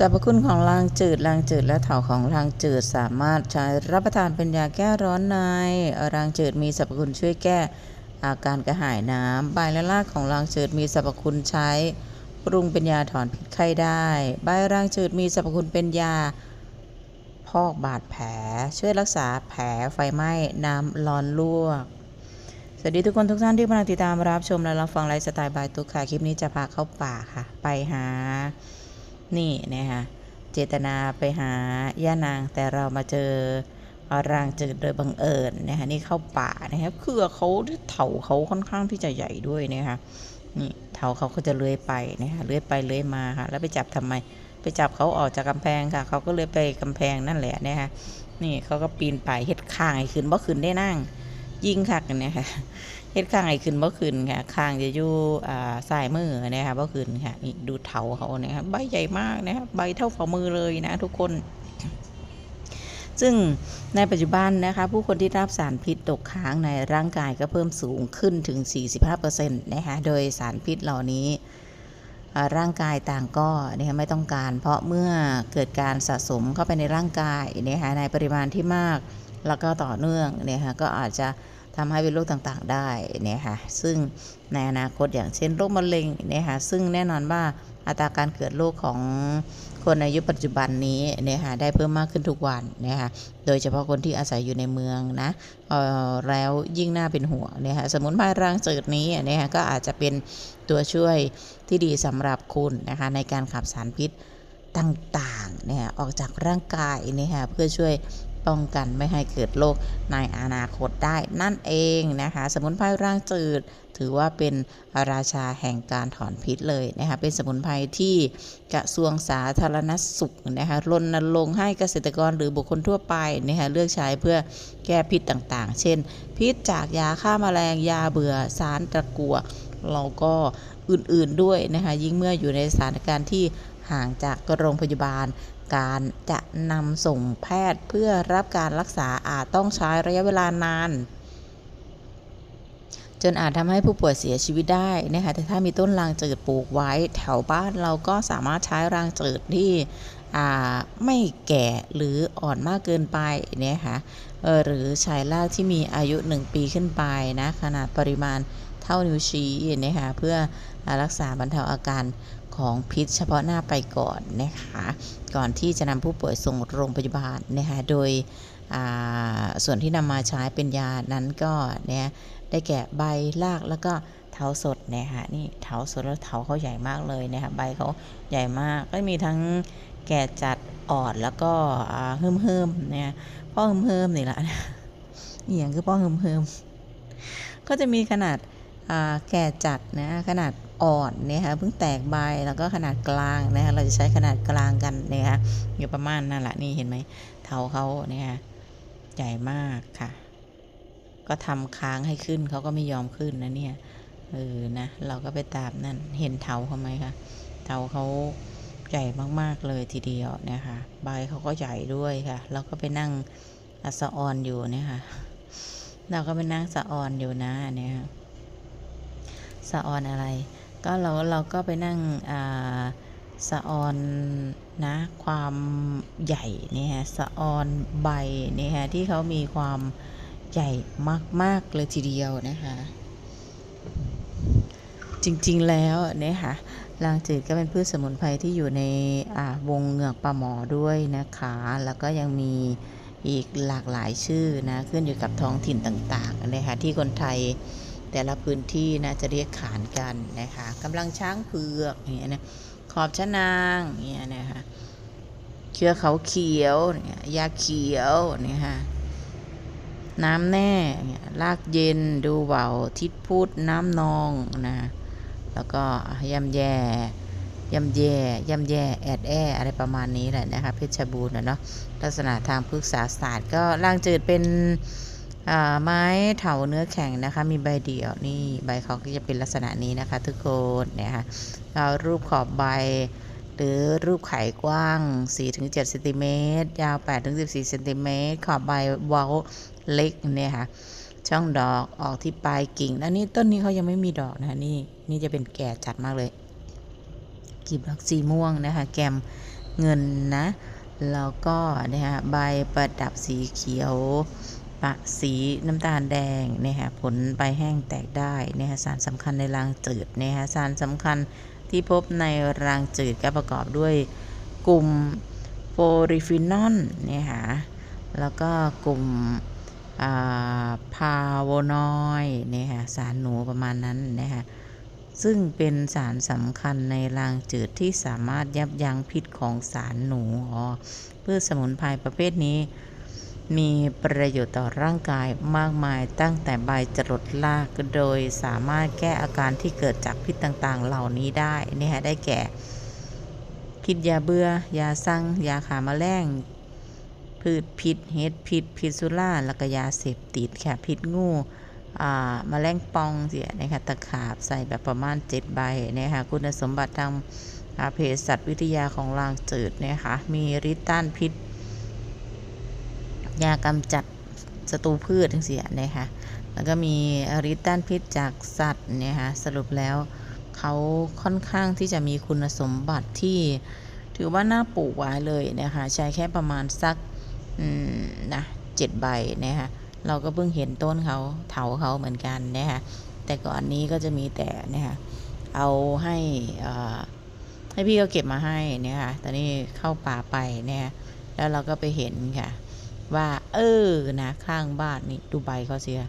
สรรพคุณของรางจืดรางจืดและเถาของรางจืดสามารถใช้รับประทานเป็นยาแก้ร้อนในรางจืดมีสรรพคุณช่วยแก้อาการกระหายน้ำใบและรากของรางจืดมีสรรพคุณใช้ปรุงเป็นยาถอนพิษไข้ได้ ใบรางจืดมีสรรพคุณเป็นยา พอกบาดแผล ช่วยรักษาแผลไฟไหม้น้ำร้อนลวกสวัสดีทุกคนทุกท่านที่กำลังติดตามรับชมและรับฟังไลฟ์สไตล์บายตุ๊กค่ะ คลิปนี้จะพาเข้าป่าค่ะ ไปหา นี่นะคะเจตนาไปหาย่านางแต่เรามาเจอรางจืดโดยบังเอิญนะคะนี่เข้าป่านะคะเครือเขาเถาเขาค่อนข้างที่จะใหญ่ด้วยนะคะนี่เถาเขาก็จะเลื้อยไปนะคะเลื้อยไปเลื้อยมาค่ะแล้วไปจับทำไม ไปจับเขาออกจากกำแพงค่ะเขาก็เลยไปกำแพงนั่นแหละนะคะนี่เขาก็ปีนไปเฮ็ดข้างไอ้ขึ้นบ่ขึ้นได้นั่ง ยิงคักกันเนี่ยค่ะ เฮ็ดข้างไอ้ขึ้นบ่ขึ้นค่ะข้างจะอยู่อ่าซ้ายมือนะคะบ่ขึ้นค่ะนี่ดูเถาเขาเนี่ยค่ะใบใหญ่มากนะคะใบเท่าฝ่ามือเลยนะทุกคน ซึ่งในปัจจุบันนะคะ ผู้คนที่รับสารพิษตกค้างในร่างกายก็เพิ่มสูงขึ้นถึง 45%นะคะโดยสารพิษเหล่านี้ร่างกายต่างก็นะคะไม่ต้องการ เพราะเมื่อเกิดการสะสมเข้าไปในร่างกายนะคะในปริมาณที่มากแล้วก็ต่อเนื่องเนี่ยค่ะก็อาจจะ ทำให้เป็นโรคต่างๆได้เนี่ยค่ะซึ่งในอนาคตอย่างเช่นโรคมะเร็งเนี่ยค่ะซึ่งแน่นอนว่าอัตราการเกิดโรคของคนในยุปัจจุบันนี้เนี่ยค่ะได้เพิ่มมากขึ้นทุกวันนี่ยค่ะโดยเฉพาะคนที่อาศัยอยู่ในเมืองนะออแล้วยิ่งน่าเป็นห่วงเนี่ยค่ะสมุนไพรรางจืดนี้เนี่ยค่ะก็อาจจะเป็นตัวช่วยที่ดีสำหรับคุณนะคะในการขับสารพิษต่างๆเนี่ยออกจากร่างกายเนี่ยค่ะเพื่อช่วย ป้องกันไม่ให้เกิดโรคในอนาคตได้นั่นเองนะคะ สมุนไพรร่างจืด ถือว่าเป็นราชาแห่งการถอนพิษเลยนะคะเป็นสมุนไพรที่กระทรวงสาธารณสุขนะคะรณรงค์ให้เกษตรกรหรือบุคคลทั่วไปนะคะเลือกใช้เพื่อแก้พิษต่างๆ เช่น พิษจากยาฆ่าแมลงยาเบื่อสารตะกั่วเราก็อื่นๆด้วยนะคะยิ่งเมื่ออยู่ในสถานการณ์ที่ห่างจากโรงพยาบาล การจะนำส่งแพทย์เพื่อรับการรักษาอาจต้องใช้ระยะเวลานาน จนอาจทำให้ผู้ป่วยเสียชีวิตได้นะคะแต่ถ้ามีต้นรางจืดปลูกไว้ แถวบ้านเราก็สามารถใช้รางจืดที่ไม่แก่หรืออ่อนมากเกินไปเนี่ยค่ะหรือใช้รากที่มีอายุ 1 ปีขึ้นไปนะขนาดปริมาณเท่านิ้วชี้เนี่ยค่ะเพื่อรักษาบรรเทาอาการ ของพิษเฉพาะหน้าไปก่อนนะคะก่อนที่จะนำผู้ป่วยส่งโรงพยาบาลนะคะโดยส่วนที่นำมาใช้เป็นยานั้นก็เนี่ยได้แก่ใบรากแล้วก็เถาสดนะคะนี่เถาสดแล้วเถาเขาใหญ่มากเลยนะคะใบเขาใหญ่มากก็มีทั้งแก่จัดอ่อนแล้วก็เฮิมเฮิมเนี่ยพ่อเฮิมเฮิมนี่แหละอย่างคือพ่อเฮิมเฮิมก็จะมีขนาด แก่จัดนะขนาดอ่อนเนี่ยค่ะเพิ่งแตกใบแล้วก็ขนาดกลางนะคะเราจะใช้ขนาดกลางกันนะคะอยู่ประมาณนั่นแหละนี่เห็นไหมเถาเขาเนี่ยใหญ่มากค่ะ ก็ทำค้างให้ขึ้นเขาก็ไม่ยอมขึ้นนะเนี่ยเออนะเราก็ไปตามนั่นเห็นเถาเขาไหมคะเถาเขาใหญ่มากๆเลยทีเดียวนะคะใบเขาก็ใหญ่ด้วยค่ะเราก็ไปนั่งอัสออนอยู่เนี่ยค่ะเราก็ไปนั่งสะออนอยู่นะเนี่ยค่ะ สะออนอะไร ก็เราเราก็ไปนั่งสะออนนะความใหญ่เนี่ยฮะสะออนใบเนี่ยฮะที่เขามีความใหญ่มาก ๆ เลยทีเดียวนะคะจริง ๆ แล้วเนี่ยค่ะลางจืดก็เป็นพืชสมุนไพรที่อยู่ในวงเหงือกปลาหมอด้วยนะคะ แล้วก็ยังมีอีกหลากหลายชื่อนะ ขึ้นอยู่กับท้องถิ่นต่างๆนะคะที่คนไทย แต่ละพื้นที่นะจะเรียกขานกันนะคะกำลังช้างเผือกอย่างเงี้ยนะขอบชะนางอย่างเงี้ยนะคะเครือเขาเขียวเนี่ยยาเขียวเนี่ยค่ะน้ำแน่เนี่ยลากเย็นดูเบาทิศพูดน้ำนองนะแล้วก็ยำแย่ยำแย่ยำแย่แอดแออะไรประมาณนี้แหละนะคะเพชรบูรณ์เนาะลักษณะทางพฤกษาศาสตร์ก็ล่างจืดเป็น ไม้เถาเนื้อแข็งนะคะ มีใบเดี่ยวนี่ใบเขาก็จะเป็นลักษณะนี้นะคะ ทุกคนเนี่ยค่ะเรารูปขอบใบ หรือรูปไขกว้าง 4-7เซนติเมตรยาว 8-14เซนติเมตรขอบใบเว้าเล็กเนี่ยค่ะช่องดอกออกที่ปลายกิ่งแล้วนี่ต้นนี้เขายังไม่มีดอกนะคะนี่นี่จะเป็นแก่จัดมากเลยกีบดอกสีม่วงนะคะ แกมเงินนะแล้วก็นะคะใบประดับสีเขียว ปะสีน้ำตาลแดงนะคะผลใบแห้งแตกได้นะคะสารสำคัญในรางจืดนะคะสารสำคัญที่พบในรางจืดก็ประกอบด้วยกลุ่มโฟริฟินอลนะคะแล้วก็กลุ่มพาโวนอยนะคะสารหนูประมาณนั้นนะคะซึ่งเป็นสารสำคัญในรางจืดที่สามารถยับยั้งพิษของสารหนูอ๋อพืชสมุนไพรประเภทนี้ มีประโยชน์ต่อร่างกายมากมายตั้งแต่ใบจรดราก โดยสามารถแก้อาการที่เกิดจากพิษต่างๆ เหล่านี้ได้นี่ฮะได้แก่พิษยาเบื่อยาสั่งยาขาแมลงพืชพิษเห็ดพิษพิษสุราแล้วก็ยาเสพติดค่ะพิษงูอ่าแมลงปองเสียนะคะตะขาบใส่แบบประมาณ 7 ใบนะคะคุณสมบัติทางเภสัชวิทยาของรางจืดนะคะมีฤทธิ์ต้านพิษ ยากำจัดศัตรูพืชทั้งเสียนะคะแล้วก็มีฤทธิ์ต้านพิษจากสัตว์เนี่ยค่ะสรุปแล้วเขาค่อนข้างที่จะมีคุณสมบัติที่ถือว่าน่าปลูกไว้เลยนะคะใช้แค่ประมาณสักนะเจ็ดใบนะคะเราก็เพิ่งเห็นต้นเขาเถาเขาเหมือนกันนะคะแต่ก่อนนี้ก็จะมีแต่นะคะเอาให้ให้พี่เขาเก็บมาให้เนี่ยค่ะตอนนี้เข้าป่าไปเนี่ยแล้วเราก็ไปเห็นค่ะ ว่า เออนะข้างบ้านนี่ดูใบเขาเสีย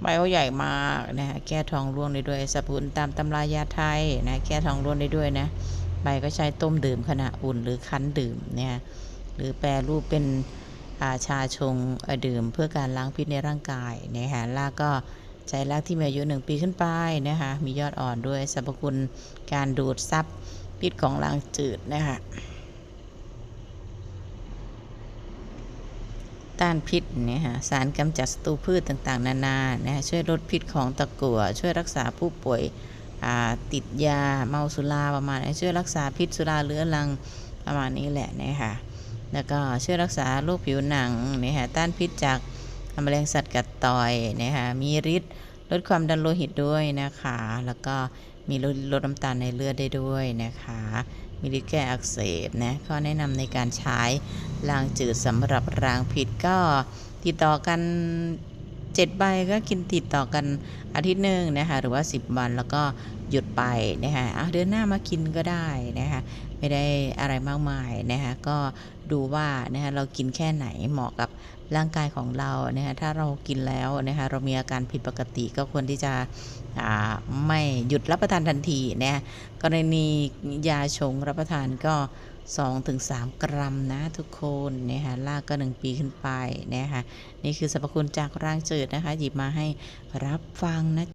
ใบเขาใหญ่มากนะแก้ท้องร่วงได้ด้วยสรรพคุณตามตำรายาไทยนะแก้ท้องร่วงได้ด้วยนะใบก็ใช้ต้มดื่มขณะอุ่นหรือคั้นดื่มเนี่ยหรือแปรรูปเป็นอาชาชงดื่มเพื่อการล้างพิษในร่างกายนะฮะรากก็ใช้รากที่มีอายุหนึ่งปีขึ้นไปนะคะมียอดอ่อนด้วยสรรพคุณการดูดซับพิษของรางจืดนะคะ ต้านพิษเนี่ยฮะสารกำจัดศัตรูพืชต่างๆ นานานะช่วยลดพิษของตะกั่วช่วยรักษาผู้ป่วยติดยาเมาสุราประมาณนี้ช่วยรักษาพิษสุราเรื้อรังประมาณนี้แหละนะคะแล้วก็ช่วยรักษาโรคผิวหนังนี่ยฮะต้านพิษจากแมลงสัตว์กัดต่อยนะคะมีฤทธิ์ลดความดันโลหิตด้วยนะคะ แล้วก็มีลดลดน้ำตาลในเลือดได้ด้วยนะคะ มีฤทธิ์แก้อักเสบนะข้อแนะนำในการใช้รางจืดสำหรับรางผิดก็ติดต่อกัน 7 ใบก็กินติดต่อกันอาทิตย์หนึ่งนะคะหรือว่า 10 วันแล้วก็หยุดไปนะคะเอาเดือนหน้ามากินก็ได้นะคะไม่ได้อะไรมากมายนะคะก็ดูว่านะคะเรากินแค่ไหนเหมาะกับร่างกายของเรานะคะถ้าเรากินแล้วนะคะเรามีอาการผิดปกติก็ควรที่จะไม่หยุดรับประทานทันทีนะกรณียาชงรับประทานก็ 2-3 กรัมนะทุกคนนะคะลากก็ 1 ปีขึ้นไปนะคะนี่คือสรรพคุณจากร่างจืดนะคะ หยิบมาให้รับฟังนะ